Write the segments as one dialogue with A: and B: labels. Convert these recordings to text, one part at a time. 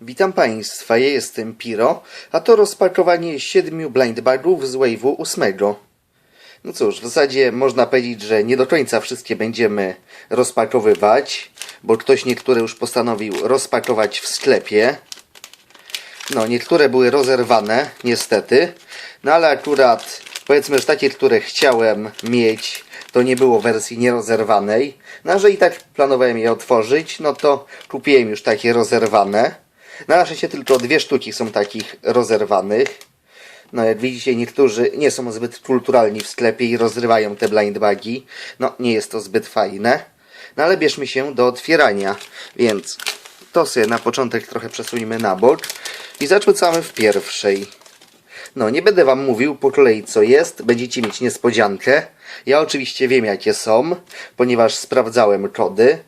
A: Witam Państwa, ja jestem Piro, a to rozpakowanie siedmiu blind bagów z Wave'u 8. No cóż, w zasadzie można powiedzieć, że nie do końca wszystkie będziemy rozpakowywać, bo ktoś niektóre już postanowił rozpakować w sklepie. No, niektóre były rozerwane, niestety, no ale akurat powiedzmy, że takie, które chciałem mieć, to nie było wersji nierozerwanej. No, że i tak planowałem je otworzyć, no to kupiłem już takie rozerwane. Na się tylko dwie sztuki są takich rozerwanych. No jak widzicie, niektórzy nie są zbyt kulturalni w sklepie i rozrywają te blind bagi. No nie jest to zbyt fajne. No ale bierzmy się do otwierania. Więc to sobie na początek trochę przesuńmy na bok. I zaczynamy w pierwszej. No, nie będę wam mówił po kolei co jest, będziecie mieć niespodziankę. Ja oczywiście wiem jakie są, ponieważ sprawdzałem kody.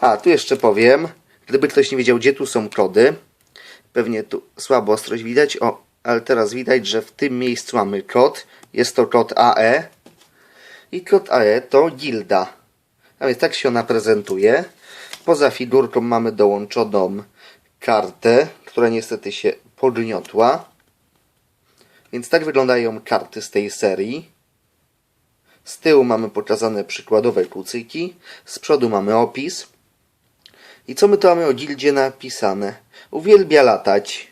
A: A, tu jeszcze powiem, gdyby ktoś nie wiedział gdzie tu są kody, pewnie tu słabo ostrość widać, o, ale teraz widać, że w tym miejscu mamy kod, jest to kod AE i kod AE to gilda. A więc tak się ona prezentuje. Poza figurką mamy dołączoną kartę, która niestety się podniotła. Więc tak wyglądają karty z tej serii. Z tyłu mamy pokazane przykładowe kucyki, z przodu mamy opis. I co my tu mamy o gildzie napisane? Uwielbia latać.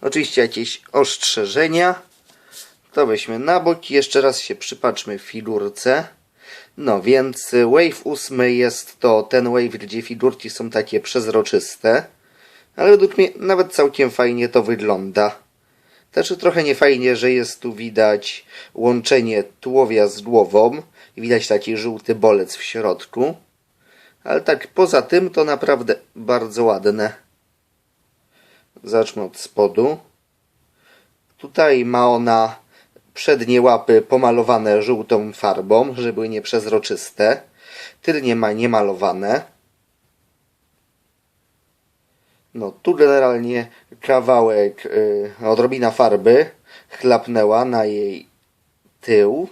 A: Oczywiście jakieś ostrzeżenia. To weźmy na bok i jeszcze raz się przypatrzmy figurce. No więc Wave 8 jest to ten wave, gdzie figurki są takie przezroczyste. Ale według mnie nawet całkiem fajnie to wygląda. Też trochę niefajnie, że jest tu widać łączenie tułowia z głową i widać taki żółty bolec w środku. Ale tak poza tym to naprawdę bardzo ładne. Zacznę od spodu. Tutaj ma ona przednie łapy pomalowane żółtą farbą, żeby były nieprzezroczyste. Tylnie ma niemalowane. No, tu generalnie kawałek, yy, odrobina farby chlapnęła na jej tył.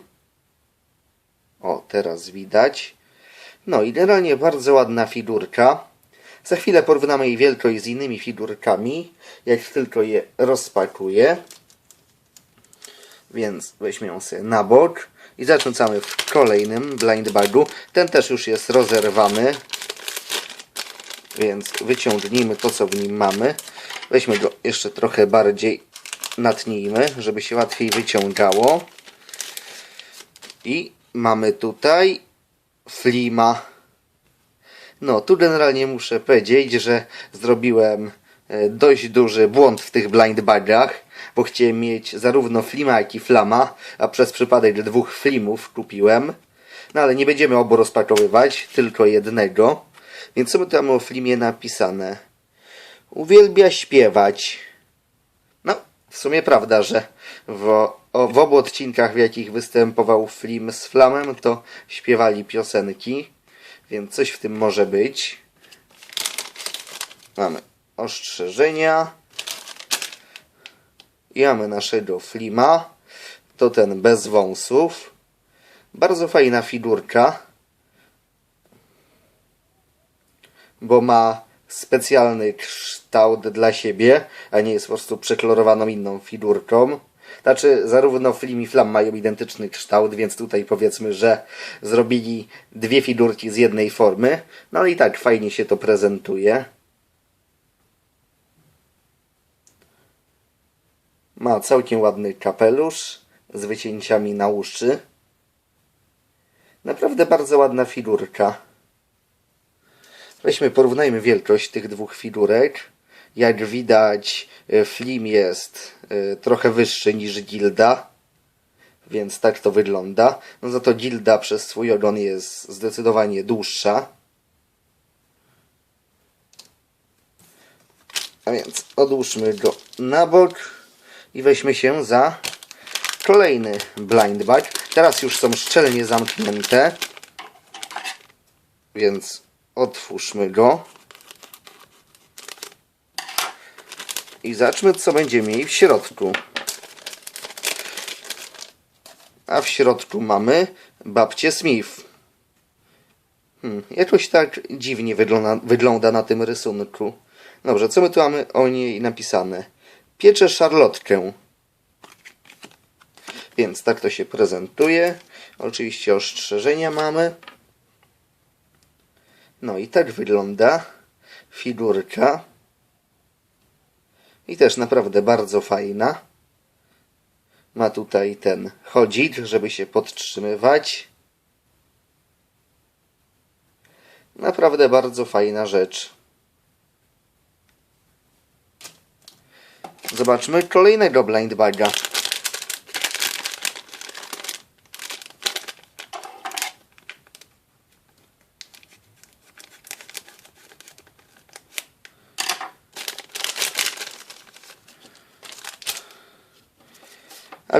A: O, teraz widać. No i generalnie bardzo ładna figurka. Za chwilę porównamy jej wielkość z innymi figurkami, jak tylko je rozpakuję. Więc weźmy ją sobie na bok i zaczynamy w kolejnym blind bagu. Ten też już jest rozerwany, więc wyciągnijmy to, co w nim mamy. Weźmy go jeszcze trochę bardziej natnijmy, żeby się łatwiej wyciągało. I mamy tutaj Flima. No, tu generalnie muszę powiedzieć, że zrobiłem e, dość duży błąd w tych blind bagach, bo chciałem mieć zarówno Flima, jak i Flama, a przez przypadek dwóch Flimów kupiłem. No ale nie będziemy obu rozpakowywać, tylko jednego. Więc co my tam o Flimie napisane? Uwielbia śpiewać. No, w sumie prawda, że w, o, w obu odcinkach, w jakich występował Flim z Flamem, to śpiewali piosenki, więc coś w tym może być. Mamy ostrzeżenia. I mamy naszego Flima. To ten bez wąsów. Bardzo fajna figurka. Bo ma specjalny kształt dla siebie, a nie jest po prostu przekolorowaną inną figurką. Znaczy, zarówno Flim i Flam mają identyczny kształt, więc tutaj powiedzmy, że zrobili dwie figurki z jednej formy. No i tak fajnie się to prezentuje. Ma całkiem ładny kapelusz z wycięciami na uszy. Naprawdę bardzo ładna figurka. Weźmy, porównajmy wielkość tych dwóch figurek. Jak widać, Flim jest trochę wyższy niż Gilda, więc tak to wygląda. No za to Gilda przez swój ogon jest zdecydowanie dłuższa. A więc odłóżmy go na bok i weźmy się za kolejny blind bag. Teraz już są szczelnie zamknięte, więc otwórzmy go. I zacznę, co będzie mieli w środku. A w środku mamy babcię Smith. Hmm, jakoś tak dziwnie wygląda, wygląda na tym rysunku. Dobrze, co my tu mamy o niej napisane? Piecze szarlotkę. Więc tak to się prezentuje. Oczywiście ostrzeżenia mamy. No i tak wygląda figurka. I też naprawdę bardzo fajna. Ma tutaj ten chodzik, żeby się podtrzymywać. Naprawdę bardzo fajna rzecz. Zobaczmy kolejnego blind baga.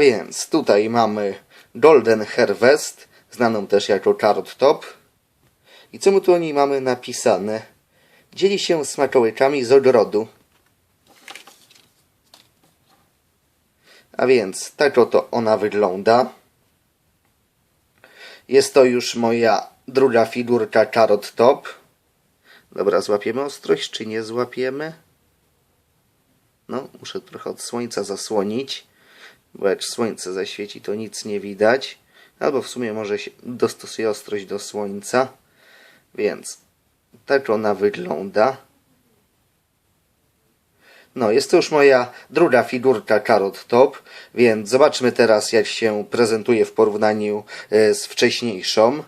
A: Więc tutaj mamy Golden Harvest, znaną też jako Carrot Top. I co my tu o niej mamy napisane? Dzieli się smakołykami z ogrodu. A więc tak oto ona wygląda. Jest to już moja druga figurka Carrot Top. Dobra, złapiemy ostrość, czy nie złapiemy? No, muszę trochę od słońca zasłonić, bo słońce zaświeci, to nic nie widać. Albo w sumie może się dostosuję ostrość do słońca. Więc tak ona wygląda. No, jest to już moja druga figurka Carrot Top, więc zobaczmy teraz, jak się prezentuje w porównaniu e, z wcześniejszą.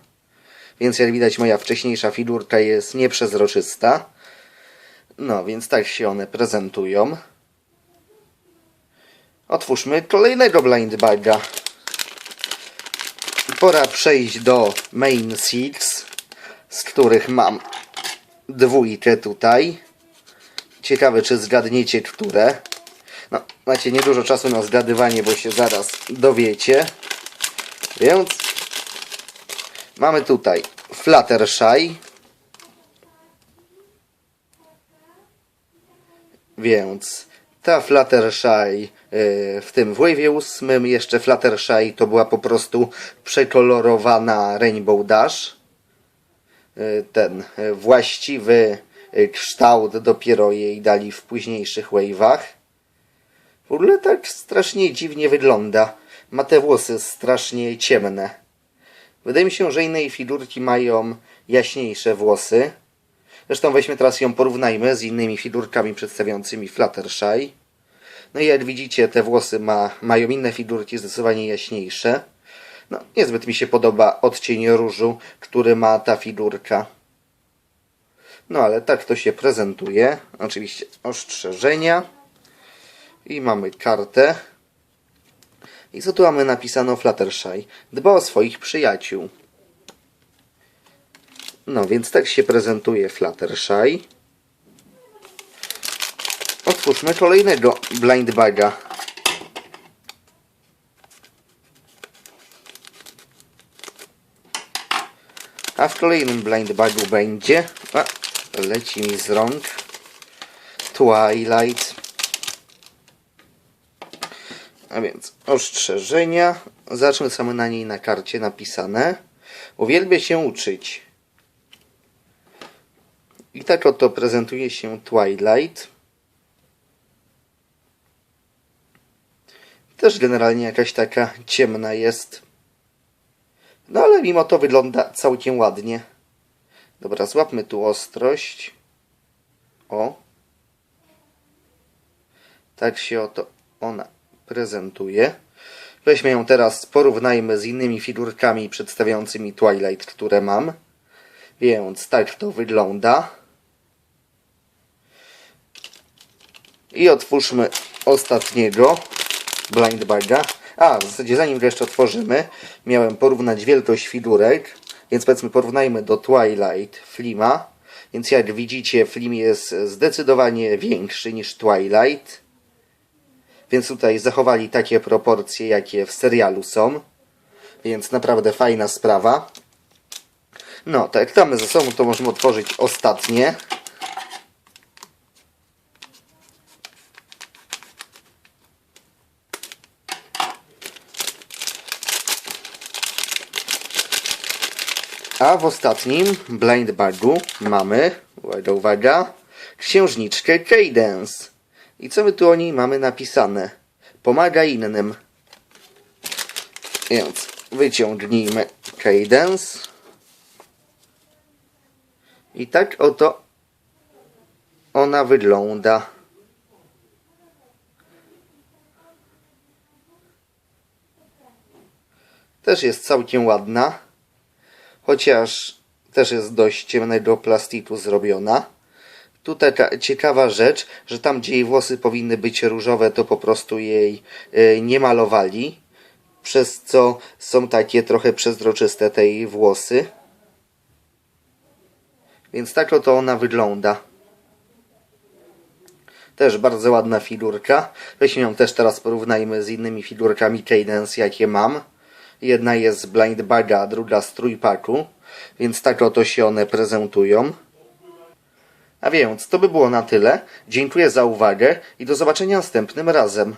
A: Więc jak widać, moja wcześniejsza figurka jest nieprzezroczysta. No, więc tak się one prezentują. Otwórzmy kolejnego blind baga. Pora przejść do main six, z których mam dwójkę tutaj. Ciekawe, czy zgadniecie, które. No, macie niedużo czasu na zgadywanie, bo się zaraz dowiecie. Więc mamy tutaj Fluttershy. Więc ta Fluttershy y, w tym Wave'ie ósmym, jeszcze Fluttershy to była po prostu przekolorowana Rainbow Dash. Y, Ten y, właściwy kształt dopiero jej dali w późniejszych wave'ach. W ogóle tak strasznie dziwnie wygląda. Ma te włosy strasznie ciemne. Wydaje mi się, że inne figurki mają jaśniejsze włosy. Zresztą weźmy teraz ją porównajmy z innymi figurkami przedstawiającymi Fluttershy. No i jak widzicie, te włosy ma, mają inne figurki zdecydowanie jaśniejsze. No, niezbyt mi się podoba odcień różu, który ma ta figurka. No ale tak to się prezentuje. Oczywiście ostrzeżenia. I mamy kartę. I co tu mamy napisane o Fluttershy? Dba o swoich przyjaciół. No więc tak się prezentuje Fluttershy. Otwórzmy kolejnego blind baga. A w kolejnym blind bagu będzie... A, leci mi z rąk. Twilight. A więc ostrzeżenia. Zacznę same na niej na karcie napisane. Uwielbia się uczyć. I tak oto prezentuje się Twilight. Też generalnie jakaś taka ciemna jest. No ale mimo to wygląda całkiem ładnie. Dobra, złapmy tu ostrość. O. Tak się oto ona prezentuje. Weźmy ją teraz, porównajmy z innymi figurkami przedstawiającymi Twilight, które mam. Więc tak to wygląda. I otwórzmy ostatniego blind baga. A, w zasadzie zanim go jeszcze otworzymy, miałem porównać wielkość figurek, więc powiedzmy porównajmy do Twilight Flima. Więc jak widzicie, Flim jest zdecydowanie większy niż Twilight. Więc tutaj zachowali takie proporcje, jakie w serialu są. Więc naprawdę fajna sprawa. No, tak jak mamy ze sobą, to możemy otworzyć ostatnie. A w ostatnim blind bagu mamy, uwaga, uwaga, księżniczkę Cadence. I co my tu o niej mamy napisane? Pomaga innym. Więc wyciągnijmy Cadence. I tak oto ona wygląda. Też jest całkiem ładna. Chociaż też jest dość ciemnego plastiku zrobiona. Tu taka ciekawa rzecz, że tam gdzie jej włosy powinny być różowe, to po prostu jej y, nie malowali. Przez co są takie trochę przezroczyste te jej włosy. Więc tak oto ona wygląda. Też bardzo ładna figurka. Weźmy ją też teraz porównajmy z innymi figurkami Cadence, jakie mam. Jedna jest z Blind Baga, a druga z trójpaku. Więc tak oto się one prezentują. A więc to by było na tyle. Dziękuję za uwagę i do zobaczenia następnym razem.